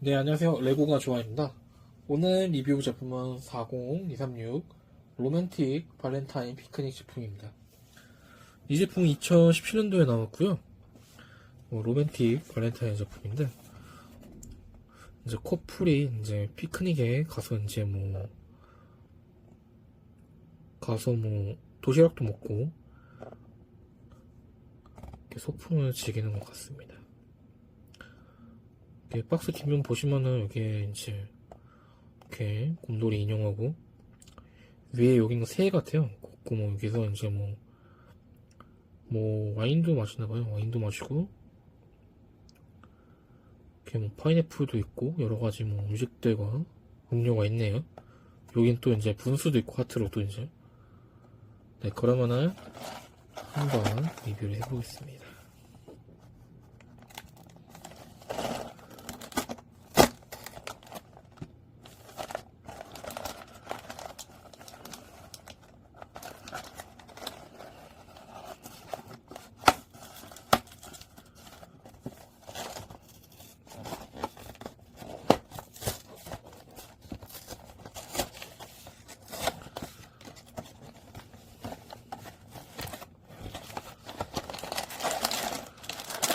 네, 안녕하세요. 레고가 좋아입니다. 오늘 리뷰 제품은 40236 로맨틱 발렌타인 피크닉 제품입니다. 이 제품 2017년도에 나왔고요. 뭐, 로맨틱 발렌타인 제품인데 이제 커플이 이제 피크닉에 가서 이제 뭐 가서 뭐 도시락도 먹고 소풍을 즐기는 것 같습니다. 이렇게 박스 뒷면 보시면은 여기에 이제 이렇게 곰돌이 인형하고 위에 여기는 새 같아요. 그 뭐 여기서 이제 뭐, 뭐 와인도 마시나봐요. 와인도 마시고 이렇게 뭐 파인애플도 있고 여러 가지 뭐 음식들과 음료가 있네요. 여긴 또 이제 분수도 있고 하트로 또 이제 네 그러면은 한번 리뷰를 해보겠습니다.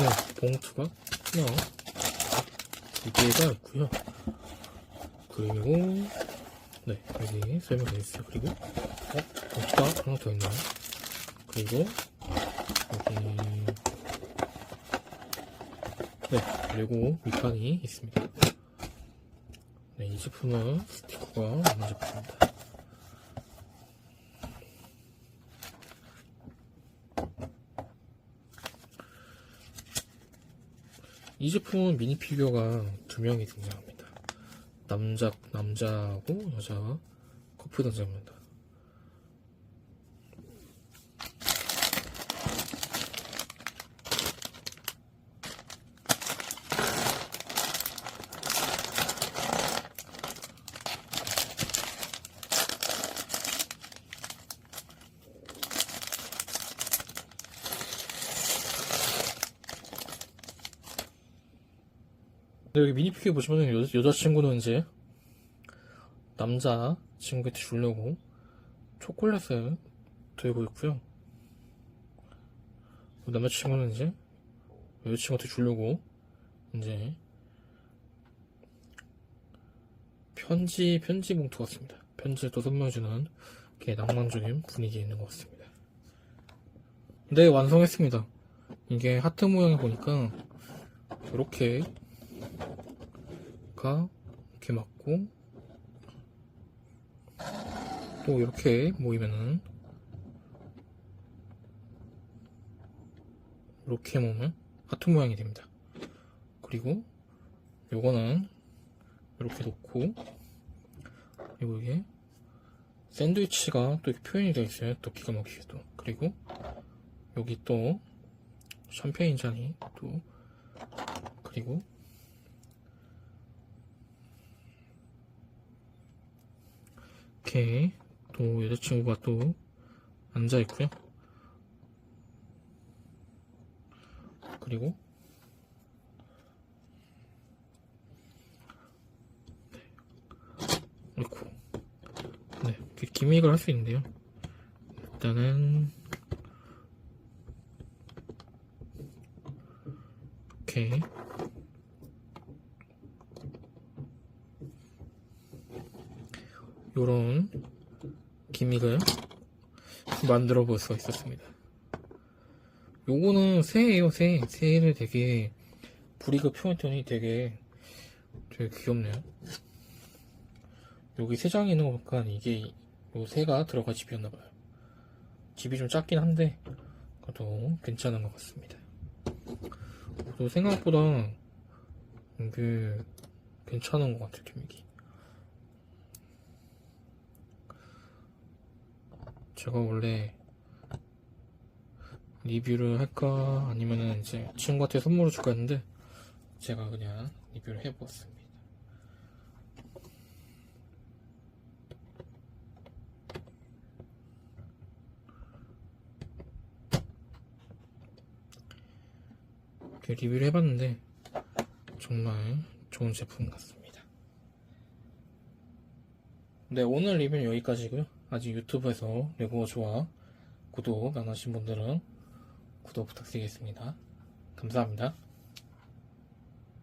네, 봉투가 하나, 두 개가 있고요. 그리고 네 여기 설명되어 있어요. 그리고 어 봉투가 하나 더 있나요? 그리고 여기 네 그리고 밑판이 있습니다. 네, 이 제품은 스티커가 없는 제품입니다. 이 제품은 미니 피규어가 두 명이 등장합니다. 남자 남자하고 여자 커플 등장합니다. 근데 여기 미니 피규어 보시면 여, 여자친구는 이제 남자 친구한테 주려고 초콜릿을 들고 있고요. 남자친구는 이제 여자친구한테 주려고 이제 편지 편지 봉투 같습니다. 편지를 또 선물해주는 게 낭만적인 분위기 있는 것 같습니다. 네 완성했습니다. 이게 하트 모양을 보니까 이렇게 가? 이렇게 맞고. 또 이렇게 모이면은. 이렇게 모으면 하트 모양이 됩니다. 그리고 요거는 이렇게 놓고. 그리고 이게 샌드위치가 또 표현이 되어 있어요. 또 기가 막히게 또 그리고 여기 또 샴페인 잔이 또. 그리고 이렇게 또 여자친구가 또 앉아 있고요. 그리고 이렇게 네 이렇게 기믹을 할 수 있는데요. 일단은 이렇게 요런 기믹을 만들어 볼 수가 있었습니다. 요거는 새예요, 새. 새를 되게 브리그 표현했더니 되게 되게 귀엽네요. 여기 새 장이 있는 거 보니까 이게 요 새가 들어갈 집이었나 봐요. 집이 좀 작긴 한데 그래도 괜찮은 것 같습니다. 또 생각보다 이게 괜찮은 것 같아요, 기믹이. 제가 원래 리뷰를 할까 아니면은 이제 친구한테 선물을 줄까 했는데 제가 그냥 리뷰를 해보았습니다. 이렇게 리뷰를 해봤는데 정말 좋은 제품 같습니다. 네, 오늘 리뷰는 여기까지고요. 아직 유튜브에서 레고 좋아 구독 안 하신 분들은 구독 부탁드리겠습니다. 감사합니다.